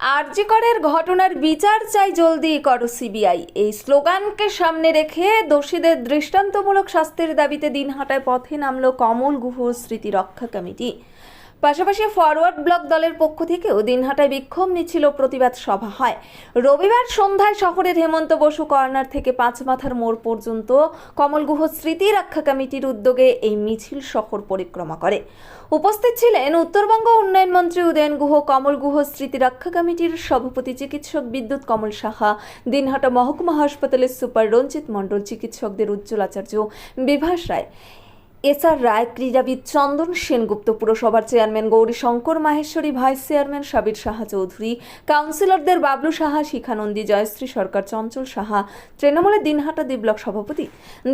আরজিকরের ঘটনার বিচার চাই জলদি, করো সিবিআই। এই স্লোগানকে সামনে রেখে দোষীদের দৃষ্টান্তমূলক শাস্তির দাবিতে দিন দিনহাটায় পথে নামল কমল গুহ স্মৃতি রক্ষা কমিটি। পাশাপাশি ফরওয়ার্ড ব্লক দলের পক্ষ থেকেও দিনহাটায় বিক্ষোভ মিছিল প্রতিবাদ সভা হয়। রবিবার সন্ধ্যায় শহরের হেমন্ত বসু কর্নার থেকে পাঁচ মাথার মোড় পর্যন্ত কমল গুহ স্মৃতি রক্ষা কমিটির উদ্যোগে এই মিছিল শহর পরিক্রমা করে। উপস্থিত ছিলেন উত্তরবঙ্গ উন্নয়ন মন্ত্রী উদয়ন গুহ, কমল গুহ স্মৃতি রক্ষা কমিটির সভাপতি চিকিৎসক বিদ্যুৎ কমল সাহা, দিনহাটা মহকুমা হাসপাতালের সুপার রঞ্জিত মণ্ডল চিকিৎসকদের উজ্জ্বল আচার্য বিভাস রায়। এসআর রায় ক্রীড়াবিদ চন্দন সেনগুপ্ত পুরসভার chairman Gouri Shankar Maheshwari, vice chairman Sabir Saha Chowdhury, কাউন্সিলরদের বাবলু সাহা, শিখানন্দী জয়শ্রী সরকার, চঞ্চল সাহা, তৃণমূলের দিনহাটা দ্বীপ ব্লক সভাপতি,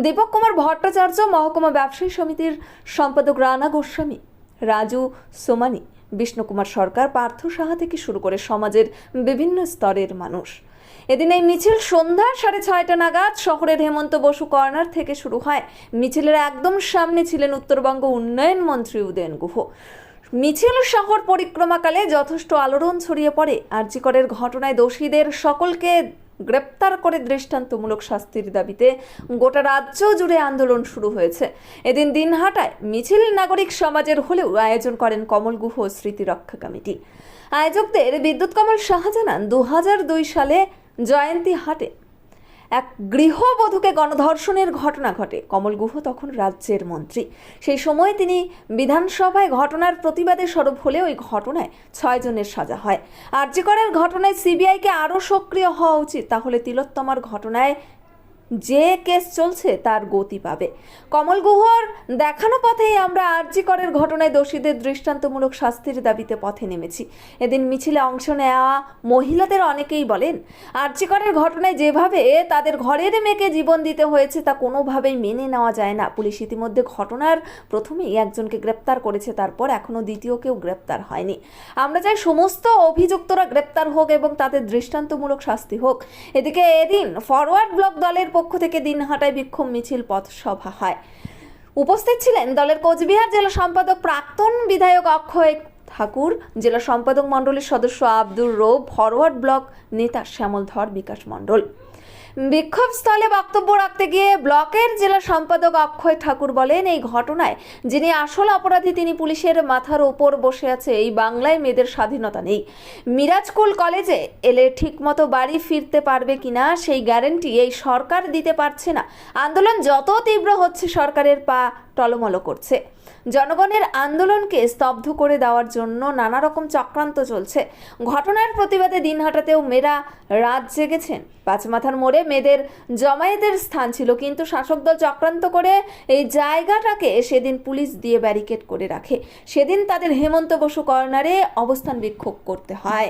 দীপক কুমার ভট্টাচার্য, মহকুমা ব্যবসায়ী সমিতির সম্পাদক রানা গোস্বামী, রাজু সোমানি, বিষ্ণুকুমার সরকার, পার্থ সাহা থেকে শুরু করে সমাজের বিভিন্ন স্তরের মানুষ। এদিন এই মিছিল সন্ধ্যা সাড়ে ছয়টা নাগাদ শহরের হেমন্ত বসু কর্নার থেকে শুরু হয়। মিছিলের একদম সামনে ছিলেন উত্তরবঙ্গ উন্নয়ন মন্ত্রী উদয়ন গুহ। মিছিল শহর পরিক্রমাকালে যথেষ্ট আলোড়ন ছড়িয়ে পড়ে। আর্যিকরের ঘটনায় দোষীদের সকলকে গ্রেপ্তার করে দৃষ্টান্তমূলক শাস্তির দাবিতে গোটা রাজ্য জুড়ে আন্দোলন শুরু হয়েছে। এদিন দিনহাটায় মিছিল নাগরিক সমাজের হলেও আয়োজন করেন কমল গুহ স্মৃতি রক্ষা কমিটি। আয়োজকদের বিদ্যুৎ কমল সাহা জানান দু সালে জয়ন্তী হাটে। এক গৃহবধূকে গণধর্ষণের ঘটনা ঘটে। কমল গুহ তখন রাজ্যের মন্ত্রী। সেই সময় তিনি বিধানসভায় ঘটনার প্রতিবাদে স্বরূপ হলে ওই ঘটনায় ছয়জনের সাজা হয়। আর্যিকরের ঘটনায় সিবিআইকে আরও সক্রিয় হওয়া উচিত। তাহলে তিলোত্তমার ঘটনায় যে কেস চলছে তার গতি পাবে। কমল গুহর দেখানো পথেই আমরা আরজিকরের ঘটনায় দোষীদের দৃষ্টান্তমূলক শাস্তির দাবিতে পথে নেমেছি। এদিন মিছিলে অংশ নেওয়া মহিলাদের অনেকেই বলেন আরজিকরের ঘটনায় যেভাবে তাদের ঘরের মেয়েকে জীবন দিতে হয়েছে তা কোনোভাবেই মেনে নেওয়া যায় না। পুলিশ ইতিমধ্যে ঘটনার প্রথমেই একজনকে গ্রেপ্তার করেছে, তারপর এখনও দ্বিতীয় কেউ গ্রেপ্তার হয়নি। আমরা চাই সমস্ত অভিযুক্তরা গ্রেপ্তার হোক এবং তাদের দৃষ্টান্তমূলক শাস্তি হোক। এদিকে এদিন ফরওয়ার্ড ব্লক দলের পক্ষ থেকে দিনহাটায় বিক্ষোভ মিছিল পথসভা হয়। উপস্থিত ছিলেন দলের কোচবিহার জেলা সম্পাদক প্রাক্তন বিধায়ক অক্ষয় ঠাকুর, জেলা সম্পাদক মণ্ডলীর সদস্য আব্দুর রৌফ, ফরওয়ার্ড ব্লক নেতা শ্যামল ধর বিকাশ মণ্ডল। বিক্ষোভস্থলে বক্তব্য রাখতে গিয়ে ব্লকের জেলা সম্পাদক অক্ষয় ঠাকুর বলেন, এই ঘটনায় যিনি আসল অপরাধী, তিনি পুলিশের মাথার ওপর বসে আছে। এই বাংলায় মেয়েদের স্বাধীনতা নেই। মিরাজকুল কলেজে এলে ঠিকমতো বাড়ি ফিরতে পারবে কিনা, সেই গ্যারেন্টি এই সরকার দিতে পারছে না। আন্দোলন যত তীব্র হচ্ছে, সরকারের পা টলমলো করছে। জনগণের আন্দোলনকে স্তব্ধ করে দেওয়ার জন্য নানা রকম চক্রান্ত চলছে। ঘটনার প্রতিবাদে দিনহাটাতেও মেয়েরা রাত জেগেছেন। পাঁচমাথার মোড়ে মেয়েদের জমায়েতের স্থান ছিল, কিন্তু শাসক দল চক্রান্ত করে এই জায়গাটাকে সেদিন পুলিশ দিয়ে ব্যারিকেড করে রাখে। সেদিন তাদের হেমন্ত বসু কর্নারে অবস্থান বিক্ষোভ করতে হয়।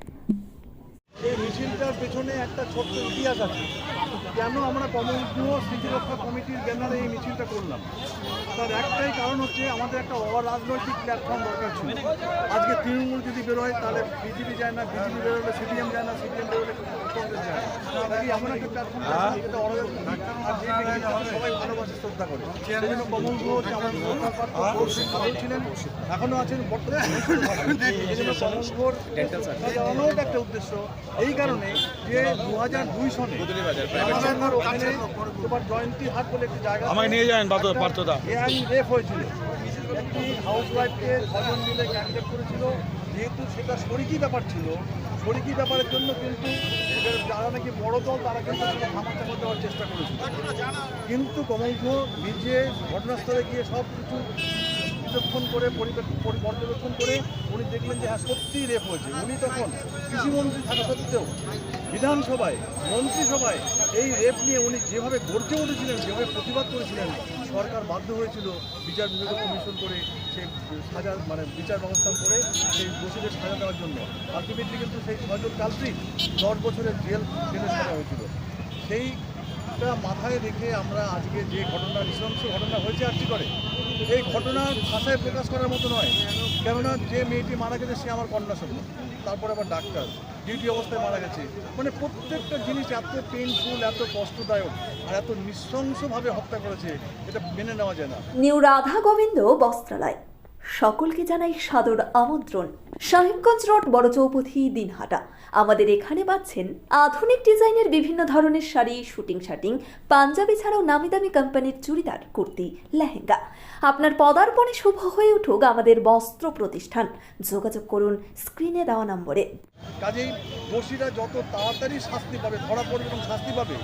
এই মিছিলটার পেছনে একটা ছোট্ট ইতিহাস আছে। কেন আমরা কমিউনিটি স্মৃতিরক্ষা কমিটির ব্যানারে এই মিছিলটা করলাম? তার একটাই কারণ হচ্ছে আমাদের একটা অরাজনৈতিক প্ল্যাটফর্ম দরকার ছিল। আজকে তৃণমূল যদি বেরোয় তাহলে বিজেপি যায় না বিজেপি বেরোলে সিপিএম যায় না সিপিএম বেরোলে কংগ্রেস যায় তাই এমন একটা প্ল্যাটফর্ম যেটা অরাজনৈতিক আর যে ব্যক্তিকে সবাই ভালোবাসে শ্রদ্ধা করে। সেই জন্য কমল গুহ হচ্ছে আমাদের সরকার পাত্র ভালো ছিলেন এখনও আছেন বর্তমানে এই জন্য কমল গুহর একটা উদ্দেশ্য। এই কারণে যে দু হাজার দুই সনে তোমার জয়ন্তী হাট বলে একটি জায়গা আমাকে নিয়ে যান বাদ- পার্থদা। রেপ হয়েছিল। একটি হাউস ওয়াইফকে ছজন মিলে ক্যান্ডিডেট করেছিল। যেহেতু সেটা শরিকি ব্যাপার ছিল শরিকি ব্যাপারের জন্য কিন্তু যারা নাকি বড় দল তারা কিন্তু সেটা থামাচাপা দেওয়ার চেষ্টা করেছিল। কিন্তু কমল ঘোষ নিজে ঘটনাস্থলে গিয়ে সব কিছু পর্যবেক্ষণ করে পর্যবেক্ষণ করে উনি দেখলেন যে হ্যাঁ সত্যিই রেপ হয়েছে। উনি তখন কৃষিমন্ত্রী থাকা সত্ত্বেও বিধানসভায়, মন্ত্রিসভায় এই রেপ নিয়ে উনি যেভাবে গর্জে উঠেছিলেন, যেভাবে প্রতিবাদ করেছিলেন, সরকার বাধ্য হয়েছিল বিচার বিভাগ কমিশন করে সেই সাজা মানে বিচার ব্যবস্থা করে সেই দোষীদের সাজা দেওয়ার জন্য। আলটিমেটলি কিন্তু সেই ছয়জন কালপ্রিট দশ বছরের জেল জেলের সাজা হয়েছিল। সেইটা মাথায় রেখে আমরা আজকে যে ঘটনা, নৃশংস ঘটনা হয়েছে আজকে করে, এই ঘটনা ভাষায় প্রকাশ করার মতো নয়। কেননা যে মেয়েটি মারা গেছে সে আমার কন্যা সত্য তারপরে আবার ডাক্তার। ডিউটি অবস্থায় মারা গেছে। মানে প্রত্যেকটা জিনিস এত পেইনফুল এত কষ্টদায়ক, আর এত নৃশংসভাবে হত্যা করেছে, এটা মেনে নেওয়া যায় না। নিউ রাধা গোবিন্দ বস্ত্রালয়। সকলকে জানাই সাদর আমন্ত্রণ। সাহেবগঞ্জ রোড, বড় চৌপথি, দিনহাটা। আমাদের এখানে পাচ্ছেন আধুনিক ডিজাইনের বিভিন্ন ধরনের শাড়ি, শুটিং, শাটিং, পাঞ্জাবি ছাড়াও নামি দামি কোম্পানির চুড়িদার, কুর্তি, লেহেঙ্গা। আপনার পদার্পণে শুভ হয়ে উঠুক আমাদের বস্ত্র প্রতিষ্ঠান। যোগাযোগ করুন স্ক্রিনে দেওয়া নম্বরে। কাজেই দোষীরা যত তাড়াতাড়ি শাস্তি পাবে, ধরা পড়বে এবং শাস্তি পাবে,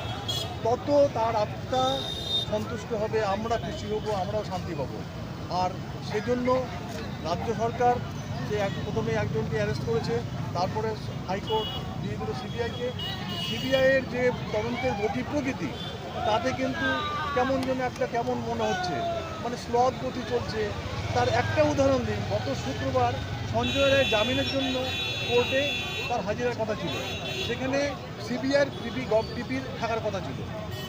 তত তার আত্মা সন্তুষ্ট হবে, আমরা খুশি হব, আমরাও শান্তি পাবো। আর সেজন্য রাজ্য সরকার যে এক প্রথমে একজনকে অ্যারেস্ট করেছে, তারপরে হাইকোর্ট দিয়ে দিল সিবিআইকে। সিবিআইয়ের যে তদন্তের গতি প্রকৃতি, তাতে কিন্তু কেমন যেন একটা কেমন মনে হচ্ছে। মানে স্লথ গতি চলছে। তার একটা উদাহরণ দিন গত শুক্রবার সঞ্জয় রায় জামিনের জন্য কোর্টে তার হাজিরার কথা ছিল। সেখানে সিবিআইয়ের পিপি গভ পিপির থাকার কথা ছিল।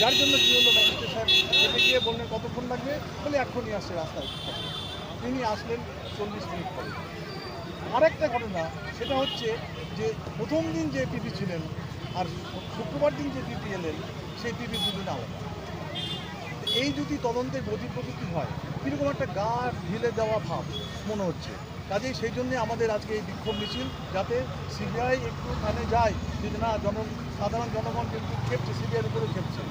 যার জন্য কী হলো ম্যাজিস্ট্রেট সাহেব? চেপে গিয়ে বললেন, কতক্ষণ লাগবে? বলে, এক্ষুনি আসছে রাস্তায়। তিনি আসলেন চল্লিশ মিনিট পরে। আরেকটা ঘটনা, সেটা হচ্ছে যে প্রথম দিন যে পিপি ছিলেন আর শুক্রবার দিন যে পিপি এলেন, সেই পিপি দুদিন আলাদা। এই যদি তদন্তের গতি প্রকৃতি হয় কীরকম একটা গা ঢিলে দেওয়া ভাব মনে হচ্ছে? কাজেই সেই জন্যে আমাদের আজকে এই বিক্ষোভ মিছিল যাতে সিবিআই একটু মানে যায় যে না জন সাধারণ জনগণ কিন্তু খেপছে সিবিআইয়ের উপরে খেপছে।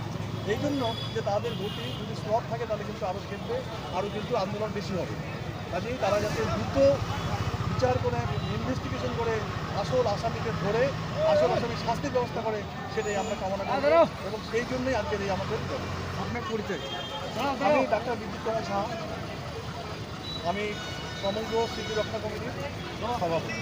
এই জন্য যে তাদের গতি যদি স্টপ থাকে তাহলে কিন্তু আরও খেপবে আরও কিন্তু আন্দোলন বেশি হবে। কাজেই তারা যাতে দ্রুত বিচার করে ইনভেস্টিগেশন করে আসল আসামিকে ধরে আসল আসামির শাস্তির ব্যবস্থা করে সেটাই আমরা কামনা করি। এবং সেই জন্যই আজকের এই আমাদের আপনার পরিচয়? আমি ডাক্তার বিদ্যুৎ কুমার সাহা। আমি সমগ্র স্মৃতি রক্ষা কমিটির সভাপতি।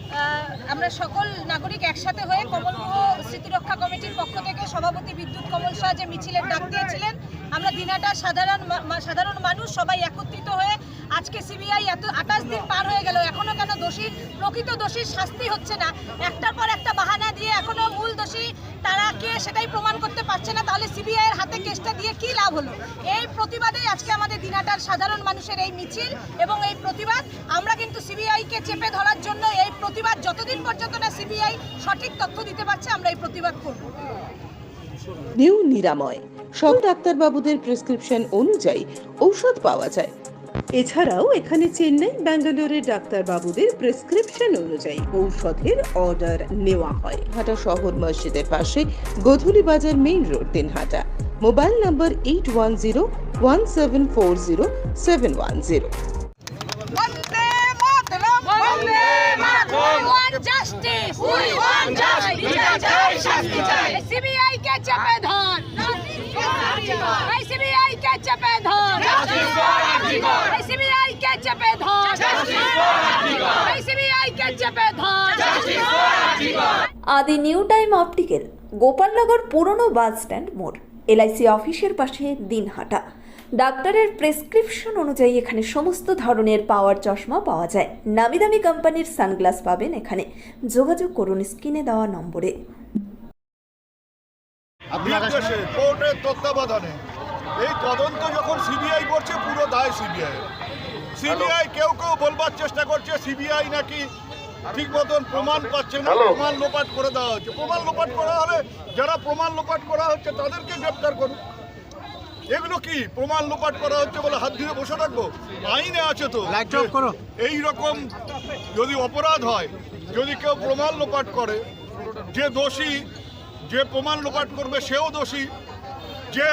আমরা সকল নাগরিক একসাথে হয়ে কমলগুহ স্মৃতিরক্ষা কমিটির পক্ষ থেকে সভাপতি বিদ্যুৎ কমল শাহ যে মিছিলের ডাক দিয়েছিলেন, আমরা দিনাটা সাধারণ সাধারণ মানুষ সবাই একত্রিত হয়ে আজকে সিবিআই এত আঠাশ দিন পার হয়ে গেল, এখনও কেন দোষী? প্রকৃত দোষীর শাস্তি হচ্ছে না। একটার পর একটা বাহানা দিয়ে এখনও মূল দোষী, তারা কে সেটাই প্রমাণ করতে পারছে না, তাহলে সিবিআই এর হাতে কেসটা দিয়ে কি লাভ হলো? এই প্রতিবাদেই আজকে আমাদের দিনাটার সাধারণ মানুষের এই মিছিল এবং এই প্রতিবাদ, আমরা কিন্তু সিবিআইকে চেপে ধরার জন্য এই প্রতিবাদ, যতদিন পর্যন্ত না সিবিআই সঠিক তথ্য দিতে পারছে, আমরা এই প্রতিবাদ করব। নিউ নিরাময়। সব ডাক্তারবাবুদের প্রেসক্রিপশন অনুযায়ী ঔষধ পাওয়া যায়। এছাড়াও এখানে চেন্নাই ব্যাঙ্গালোরের ডাক্তারবাবুদের প্রেসক্রিপশন অনুযায়ী ঔষধের অর্ডার নেওয়া হয়। হাটা শহর মসজিদের পাশে Godhuli Bazar main road Dinhata. Mobile number eight one zero one seven four zero seven one zero Bande Mataram Bande Mataram we want justice we want justice বিচার চাই শাস্তি চাই সিবিআই কে চেপে ধর এই সিবিআই কে চেপে ধর জাস্টিস ফর আর্জিকর এই সিবিআই কে চেপে ধর জাস্টিস ফর আর্জিকর এই সিবিআই কে চেপে ধর জাস্টিস ফর আর্জিকর আদি নিউ টাইম অপটিক্যাল গোপালনগর পুরনো বাস স্ট্যান্ড মোড় এলআইসি অফিসের পাশে দিনহাটা। ডাক্তারের প্রেসক্রিপশন অনুযায়ী এখানে সমস্ত ধরনের পাওয়ার চশমা পাওয়া যায়। নামি দামি কোম্পানির সানগ্লাস পাবেন এখানে। যোগাযোগ করুন স্ক্রিনে দেওয়া নম্বরে। কোর্টের তত্ত্বাবধানে। এই তদন্ত যখন সিবিআই করছে পুরো দায় সিবিআই। সিবিআই কেউ কেউ বলবার চেষ্টা করছে সিবিআই নাকি ঠিক মতন প্রমাণ পাচ্ছে না প্রমাণ লোপাট করে দেওয়া হচ্ছে। প্রমাণ লোপাট করা হলে যারা প্রমাণ লোপাট করা হচ্ছে তাদেরকে গ্রেপ্তার করুন। এগুলো কি প্রমাণ লোপাট করা হচ্ছে বলে হাত ধুয়ে বসে রাখব আইনে আছে তো। এই রকম যদি অপরাধ হয় যদি কেউ প্রমাণ লোপাট করে যে দোষী যে প্রমাণ লোপাট করবে সেও দোষী যে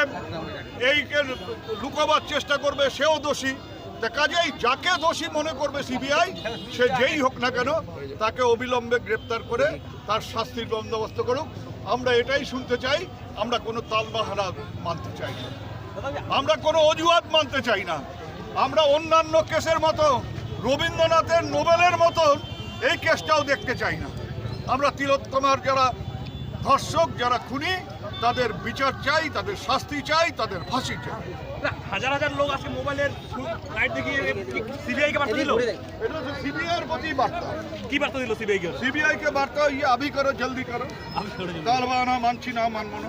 এইকে লুকাবার চেষ্টা করবে সেও দোষী তা কাজেই যাকে দোষী মনে করবে সিবিআই সে যেই হোক না কেন তাকে অবিলম্বে গ্রেপ্তার করে তার শাস্তির বন্দোবস্ত করুক। আমরা এটাই শুনতে চাই আমরা কোনো তালবাহারা মানতে চাই না। আমরা কোনো অজুহাত মানতে চাই না। আমরা অন্যান্য কেসের মতো রবীন্দ্রনাথের নোবেলের মতো এই কেসটাও দেখতে চাই না। আমরা তিলোত্তমার যারা ধর্ষক যারা খুনি তাদের বিচার চাই তাদের শাস্তি চাই তাদের ফাঁসি চাই। হাজার হাজার লোক আছে মোবাইলের লাইট দেখিয়ে সিবিআই কে বার্তা দিল? এটা সিবিআই এর প্রতি বার্তা। কি বার্তা দিল সিবিআই কে? সিবিআই কে বার্তা ইয়ে আবি করো জলদি করো। তালবানা মানছি না মানবো না।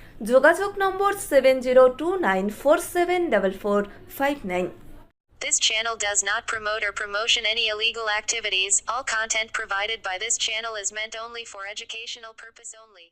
যোগাযোগ number seven zero two nine four seven double four five nine This channel does not promote or promotion any illegal activities. All content provided by this channel is meant only for educational purpose only.